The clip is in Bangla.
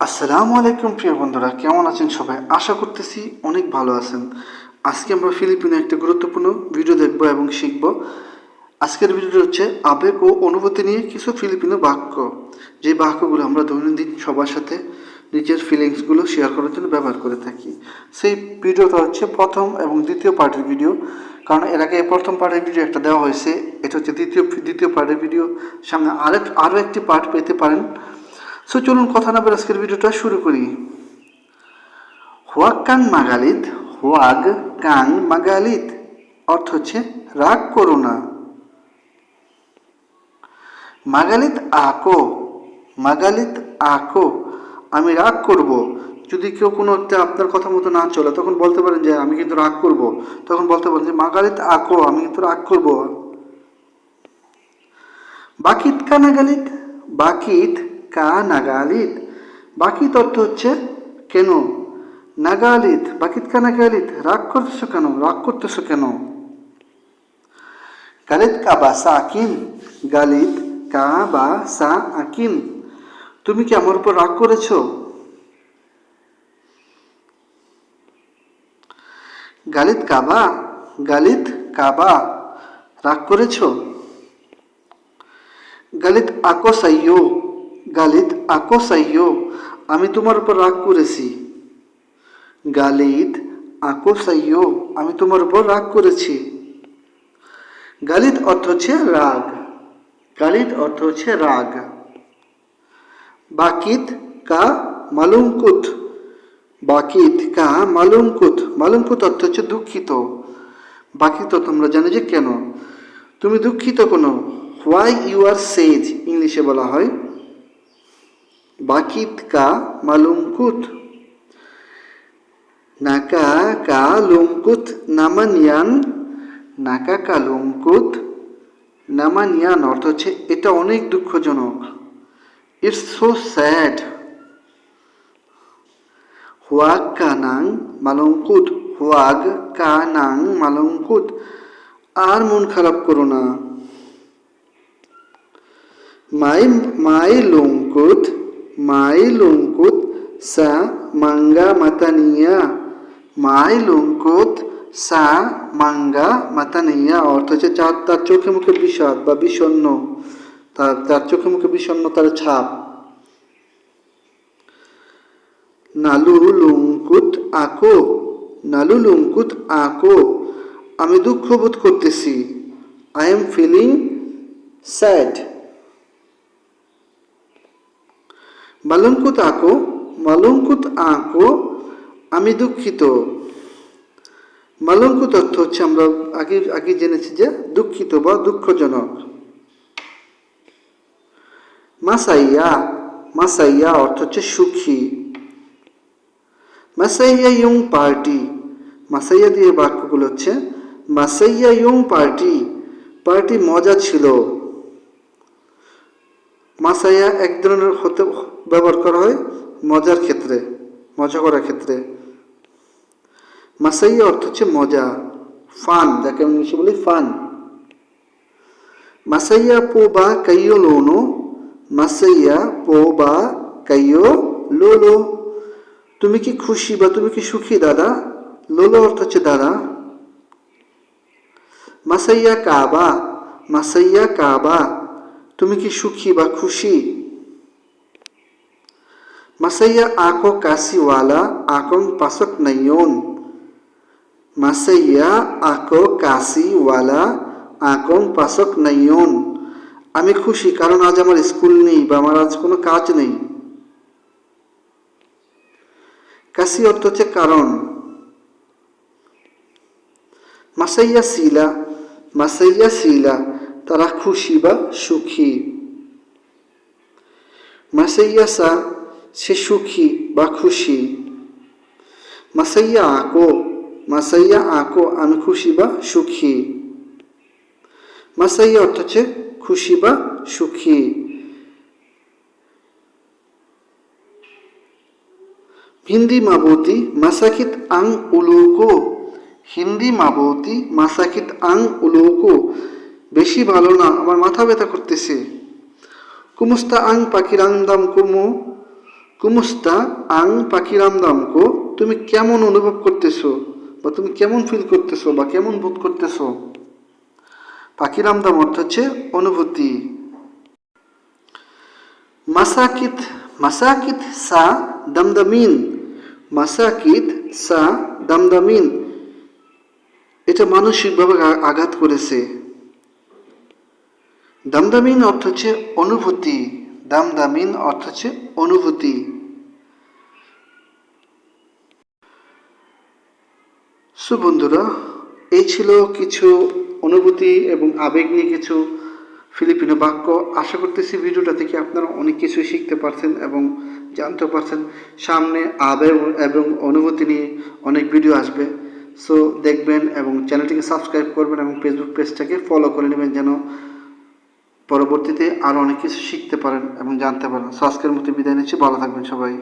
আসসালামু আলাইকুম, প্রিয় বন্ধুরা। কেমন আছেন সবাই? আশা করতেছি অনেক ভালো আছেন। আজকে আমরা ফিলিপিনো একটা গুরুত্বপূর্ণ ভিডিও দেখব এবং শিখব। আজকের ভিডিওটা হচ্ছে আবেগ ও অনুভূতি নিয়ে কিছু ফিলিপিনো বাক্য। যে বাক্যগুলো আমরা দৈনন্দিন সবার সাথে নিজের ফিলিংসগুলো শেয়ার করার জন্য ব্যবহার করে থাকি। সেই ভিডিওটা হচ্ছে প্রথম এবং দ্বিতীয় পার্টের ভিডিও কারণ এর আগে প্রথম পার্টের ভিডিও একটা দেওয়া হয়েছে। এটা হচ্ছে দ্বিতীয় দ্বিতীয় পার্টের ভিডিও সামনে আরেক, আরও একটি পার্ট পেতে পারেন। সো চলুন কথা না আজকের ভিডিওটা শুরু করি। হোয়াক কাং মাগালিত, হোয়াগ কাং মাগালিত, অর্থ হচ্ছে রাগ করো না। মাগালিত আকো মাগালিত আকো, আমি রাগ করব। যদি কেউ কোনো একটা আপনার কথা মতো না চলে, তখন বলতে পারেন যে, আমি কিন্তু রাগ করব। তখন বলতে পারেন যে, মাগালিত আকো, আমি কিন্তু রাগ করব। বাকিত কা নাগালিত বাকিত কা নাগালিত? বাকি অর্থ হচ্ছে, কেন? নাগালিত। বাকিত কা নাগালিত? রাগ করতেছো কেন? রাগ করতেছো কেন? গালিত কা বা সা আকিন? গালিত কা বা সা আকিন। তুমি কি আমার উপর রাগ করেছ? গালিত কাবা গালিত কাবা রাগ করেছ? গালিত আকো সাইয়ো গালিত আকো সাইয়ো আমি তোমার উপর রাগ করেছি। গালিদ আকো সাইয়ো আমি তোমার উপর রাগ করেছি। গালিদ অর্থ হচ্ছে রাগ। গালিত অর্থ হচ্ছে রাগ। বাকিত কা মালুমকুত। বাকিত কা মালুমকুত। মালুমকুত অর্থ হচ্ছে দুঃখিত। বাকিত তোমরা জানো যে কেন? তুমি দুঃখিত কোনো? হোয়াই ইউ আর সেজ, ইংলিশে বলা হয় বাকিত কা মালুমকুত নাকা কা লুমকুত নামানিয়ান, নাকা কা লুমকুত নামানিয়ান অর্থ হচ্ছে এটা অনেক দুঃখজনক। ইটস সো স্যাড হুয়াগ কানাং মালঙ্কুত হুয়াগ কানাং মালঙ্কুত আর মন খারাপ করো না। মাই মাই লঙ্কুত মাই লঙ্কুত সা মাঙ্গা মাতানিয়া। মাই লঙ্কুত সা মাঙ্গা মাতানিয়া অর্থ হচ্ছে চার তার চোখে মুখে বিষাদ বা বিষণ্ণ। তার তার চোখে মুখে বিষণ্ণতার ছাপ। নালু লুঙ্কুত আঁকো নালু লুঙ্কুত আঁকো, আমি দুঃখ বোধ করতেছি। আই এম ফিলিং স্যাড মালঙ্কুত আঁকো মালঙ্কুত আঁকো, আমি দুঃখিত। মালঙ্কুত অর্থ হচ্ছে আমরা আগে আগে জেনেছি যে দুঃখিত বা দুঃখজনক। মাসাইয়া মাসাইয়া অর্থ হচ্ছে সুখী। মাসাইয়া ইয়ং পার্টি, মাসাইয়া দিয়ে বাক্যগুলো হচ্ছে, মাসাইয়া ইয়ং পার্টি পার্টি মজা ছিল। মাসাইয়া এক ধরনের হতে, ব্যবহার করা হয় মজার ক্ষেত্রে, মজা করার ক্ষেত্রে। মাসাইয়া অর্থ হচ্ছে মজা, ফান, যাকে আমি ইংলিশে বলি ফান। মাসাইয়া পো বা কাইও লোনো মাসাইয়া পো বা কাইও লোলো। তুমি কি খুশি বা তুমি কি সুখী, দাদা? লোলো অর্থ হচ্ছে দাদা। মাসাইয়া কাবা মাসাইয়া কাবা তুমি কি সুখী বা খুশি? মাসাইয়া আঁকো কাশিওয়ালা আঁকং পাশক নয়ন মাসাইয়া আঁকো কাশিওয়ালা আঁকং পাশক নয়ন আমি খুশি কারণ আজ আমার স্কুল নেই বা আমার আজ কোনো কাজ নেই। কাশি অর্থ হচ্ছে কারণ। মাসাইয়া শিলা মাসাইয়া শিলা তারা খুশি বা সুখী। মাসাইয়া সা সুখী বা খুশি। মাসাইয়া আঁকো মাসাইয়া আঁকো আমি খুশি বা সুখী। মাসাইয়া অর্থ খুশি বা সুখী। হিন্দি মাবতী মাসাকিত আং উলোকো। হিন্দি মাবতী মাসাকিত আং উলোকো। বেশি ভালো না, আমার মাথা ব্যথা করতেছে। কুমুস্তা আং পাখিরাং দাম কুমু, কুমুস্তা আং পাখিরামদাম কো, তুমি কেমন অনুভব করতেছো? বা তুমি কেমন ফিল করতেছো? বা কেমন বোধ করতেছো? পাখিরামদাম অর্থ হচ্ছে অনুভূতি। মাসাকিত মাসাকিত সা দামদামিন, মাসাকিত সা দামদামিন। এটা মানসিকভাবে আঘাত করেছে। দামদামিন অর্থ হচ্ছে অনুভূতি। দামদামিন অর্থ হচ্ছে অনুভূতি। সো বন্ধুরা, এই ছিল কিছু অনুভূতি এবং আবেগ নিয়ে কিছু ফিলিপিনো বাক্য। আশা করতেছি ভিডিওটা থেকে আপনারা অনেক কিছু শিখতে পারছেন এবং জানতে পারছেন। সামনে আবেগ এবং অনুভূতি নিয়ে অনেক ভিডিও আসবে। সো দেখবেন এবং চ্যানেলটিকে সাবস্ক্রাইব করবেন এবং ফেসবুক পেজটাকে ফলো করে নেবেন যেন পরবর্তীতে আরও অনেক কিছু শিখতে পারেন এবং জানতে পারেন। আজকের মতো বিদায় নিচ্ছি। ভালো থাকবেন সবাই।